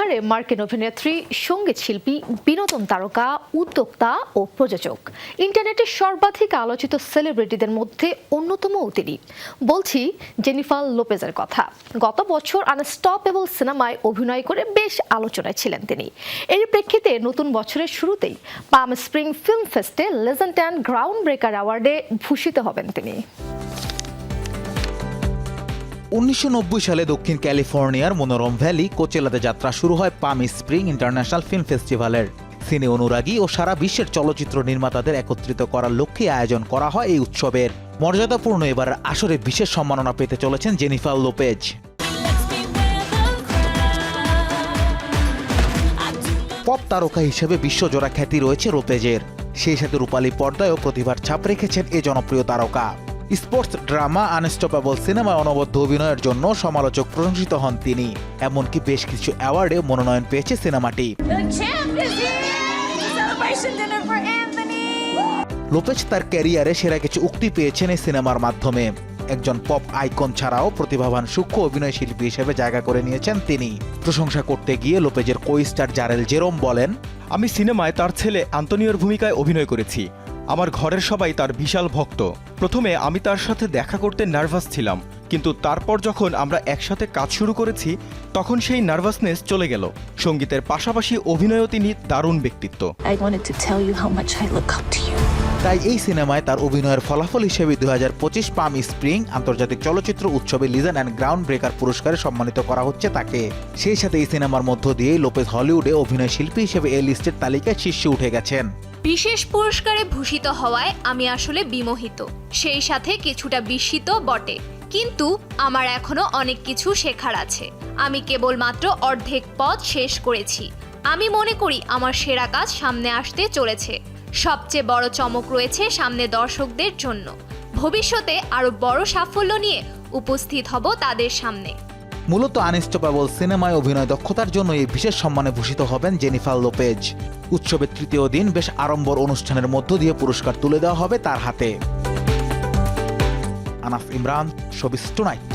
একাধারে মার্কিন অভিনেত্রী, সংগীত শিল্পী, বিনোদন তারকা, উদ্যোক্তা ও প্রযোজক। ইন্টারনেটের সর্বাধিক আলোচিত সেলিব্রিটিদের মধ্যে অন্যতম তিনি। বলছি জেনিফার লোপেজের কথা। গত বছর আনস্টপেবল সিনেমায় অভিনয় করে বেশ আলোচনায় ছিলেন তিনি। এর প্রেক্ষিতে নতুন বছরের শুরুতেই পাম স্প্রিং ফিল্ম ফেস্টে লেজেন্ড অ্যান্ড গ্রাউন্ড ব্রেকার অ্যাওয়ার্ডে ভূষিত হবেন তিনি। উনিশশো নব্বই সালে দক্ষিণ ক্যালিফোর্নিয়ার মনোরম ভ্যালি কোচেলাতে যাত্রা শুরু হয় পাম স্প্রিং ইন্টারন্যাশনাল ফিল্ম ফেস্টিভ্যালের। সিনে অনুরাগী ও সারা বিশ্বের চলচ্চিত্র নির্মাতাদের একত্রিত করার লক্ষ্যে আয়োজন করা হয় এই উৎসবের। মর্যাদাপূর্ণ এবারের আসরে বিশেষ সম্মাননা পেতে চলেছেন জেনিফার লোপেজ। পপ তারকা হিসেবে বিশ্বজোড়া খ্যাতি রয়েছে রোপেজের। সেই সাথে রূপালী পর্দায়ও প্রতিভার ছাপ রেখেছেন এ জনপ্রিয় তারকা। স্পোর্টস ড্রামা আনস্টপেবল সিনেমায় অনবদ্য অভিনয়ের জন্য সমালোচক প্রশংসিত হন তিনি। এমনকি বেশ কিছু অ্যাওয়ার্ডে মনোনয়ন পেয়েছে সিনেমাটি! লোপেজ তার ক্যারিয়ারে সেরা কিছু উক্তি পেয়েছেন এই সিনেমার মাধ্যমে। একজন পপ আইকন ছাড়াও প্রতিভাবান সূক্ষ্ম অভিনয় শিল্পী হিসেবে জায়গা করে নিয়েছেন তিনি। প্রশংসা করতে গিয়ে লোপেজের কো স্টার জারেল জেরোম বলেন আমি সিনেমায় তার ছেলে আন্তনিওর ভূমিকায় অভিনয় করেছি। আমার ঘরের সবাই তার বিশাল ভক্ত। প্রথমে আমি তার সাথে দেখা করতে নার্ভাস ছিলাম কিন্তু তারপর যখন আমরা একসাথে কাজ শুরু করেছি তখন সেই নার্ভাসনেস চলে গেল। সঙ্গীতের পাশাপাশি অভিনয়ও তিনি দারুণ ব্যক্তিত্ব. তাই এই সিনেমায় তার অভিনয়ের ফলাফল হিসেবে দুই হাজার পঁচিশ পাম স্প্রিং আন্তর্জাতিক চলচ্চিত্র উৎসবে লিজেন্ড অ্যান্ড গ্রাউন্ড ব্রেকার পুরস্কারে সম্মানিত করা হচ্ছে তাকে। সেই সাথে এই সিনেমার মধ্য দিয়ে লোপেজ হলিউডে অভিনয় শিল্পী হিসেবে এই লিস্টের তালিকায় শীর্ষে উঠে গেছেন। বিশেষ পুরস্কারে ভূষিত হওয়ায় আমি আসলে বিমোহিত। সেই সাথে কিছুটা বিস্মিত বটে। কিন্তু আমার এখনও অনেক কিছু শেখার আছে। আমি কেবলমাত্র অর্ধেক পথ শেষ করেছি। আমি মনে করি আমার সেরা কাজ সামনে আসতে চলেছে। সবচেয়ে বড় চমক রয়েছে সামনে দর্শকদের জন্য। ভবিষ্যতে আরও বড় সাফল্য নিয়ে উপস্থিত হব তাদের সামনে। মূলত আনস্টপেবল সিনেমায় অভিনয় দক্ষতার জন্য এই বিশেষ সম্মানে ভূষিত হবেন জেনিফার লোপেজ। উৎসবের তৃতীয় দিন বেশ আড়ম্বর অনুষ্ঠানের মধ্য দিয়ে পুরস্কার তুলে দেওয়া হবে তার হাতে। Anaf Imran, showbiz tonight.